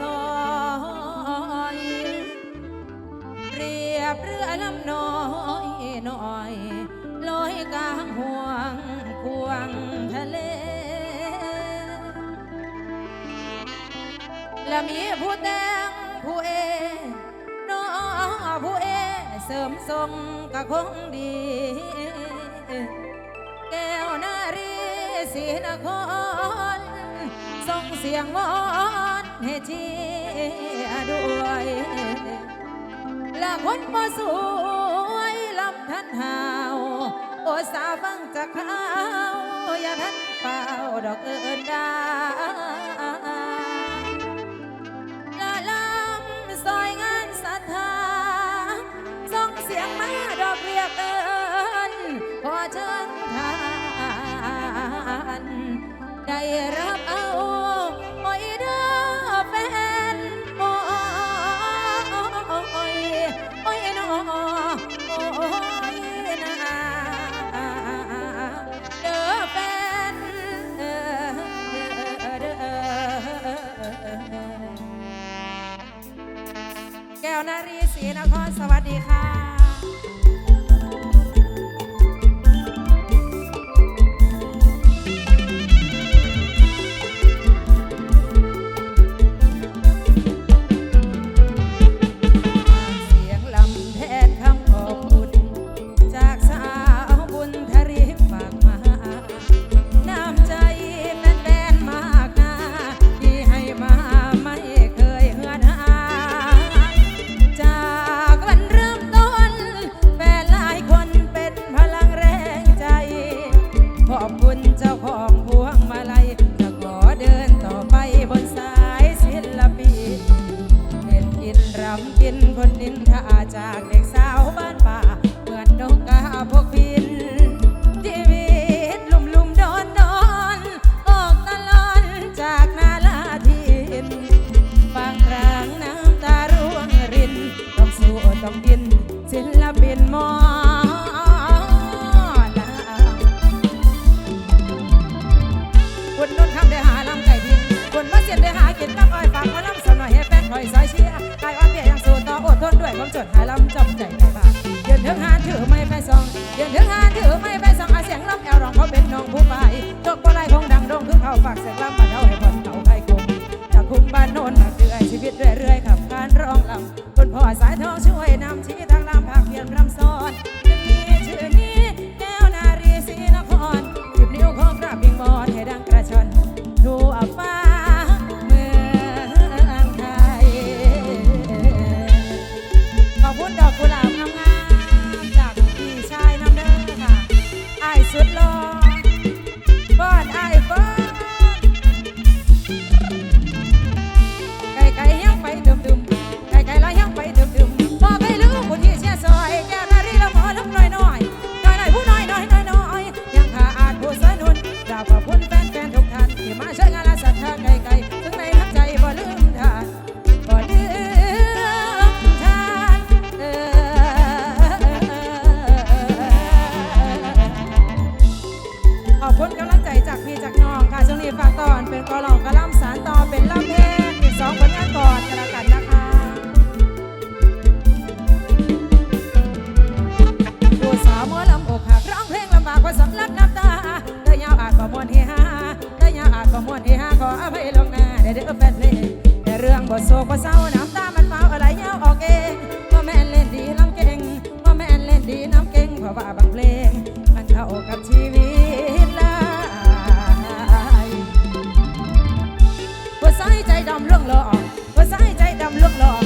ซอยเรียบเรือลำน้อยน้อยลอยกลางห่วงควงทะเล และมีผู้แต่งผู้เอน้อผู้เอเสริมทรงก็คงดี แก้วนารีศรีนครส่งเสียงวอน ให้เทียด้วยและคนบ่สวยลำทันหาว โอสาฟังจากเขาอย่าทันเป่าดอกเอินดา แก้วนารีศรีนครสวัสดีค่ะ หมอลำคุณนุ่นคำได้หาลำไก่ดินคุณมาเสียนได้หากินกับอ้อยฝากมาลำสนอยให้แฟนคอยซอยเชียร์กายอ่อนเปียยังสู้ต่ออดทนด้วยความจดหาลำจำใจใจบาดยืนถึงหานถือไม่ไปซองเยืนถึงหานถือไม่ไปซองอาเสียงลำแอวร้องเขาเป็นน้องผู้ไปตกปลายคงดังดงคือเขาฝากเสียงลำมาเท่าให้บนเขาใครคงจากคุมบ้านโนนมาเรื่อยชีวิตเรื่อยๆขับการร้องลำคุณพ่อสายทองช่วยนำชี้ ล่อ น้องค่ะช่วงนี้ฝากตอนเป็นกอลองกระล่ำสารต่อเป็นลำเพลงอีกสองผลงานก่อนกันละกันนะคะผู้สาวหมอลำอกหักร้องเพลงลำบากกว่าสำลักน้ำตาเธอยาวอาจก็มวนเฮฮาเธอยาวอาจก็มวนเฮฮาขออภัยลงหน้าเด้อเด้อแฟนเพลงแต่เรื่องบทโศกบ่าเศร้าน้ำตามันเมาอะไรยาวออกเอง ดำเรื่องหล่อบ่ใส่ใจดำเรื่องหล่อมัน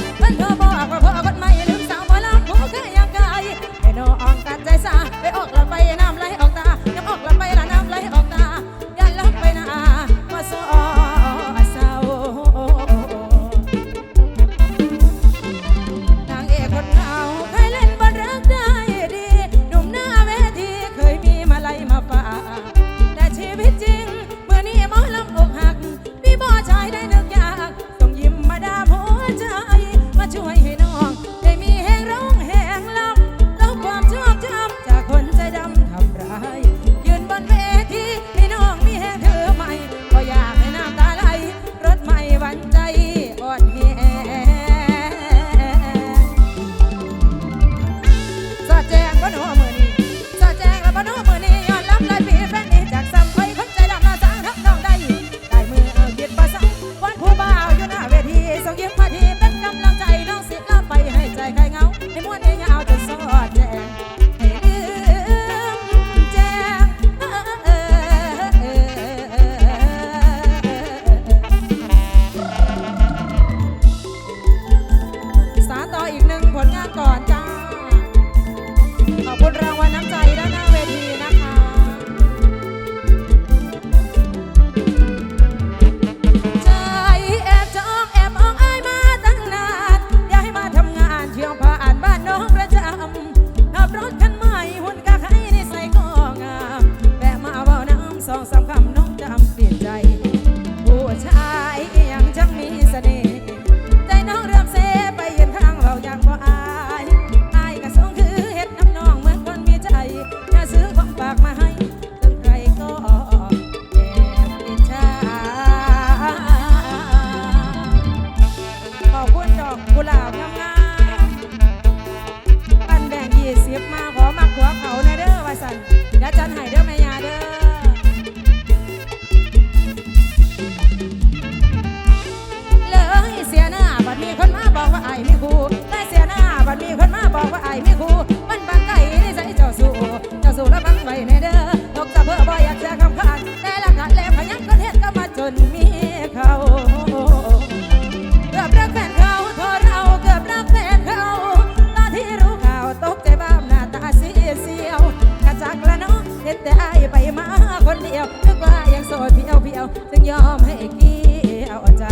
เธอ คนเดียวนึกว่ายังโสดเพียวเพียวจึงยอมให้กี้เอาใจ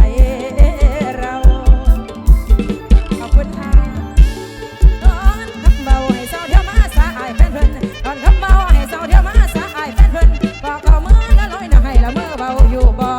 เราขอบคุณค่ะตอนขับเบาให้เศร้าเที่ยวมาสายแฟนเพิ่นตอนขับเบาให้เศร้าเที่ยวมาสายแฟนเพิ่นบอกเอามื่อละลอยหน่อยละเมื่อเบาอยู่บ่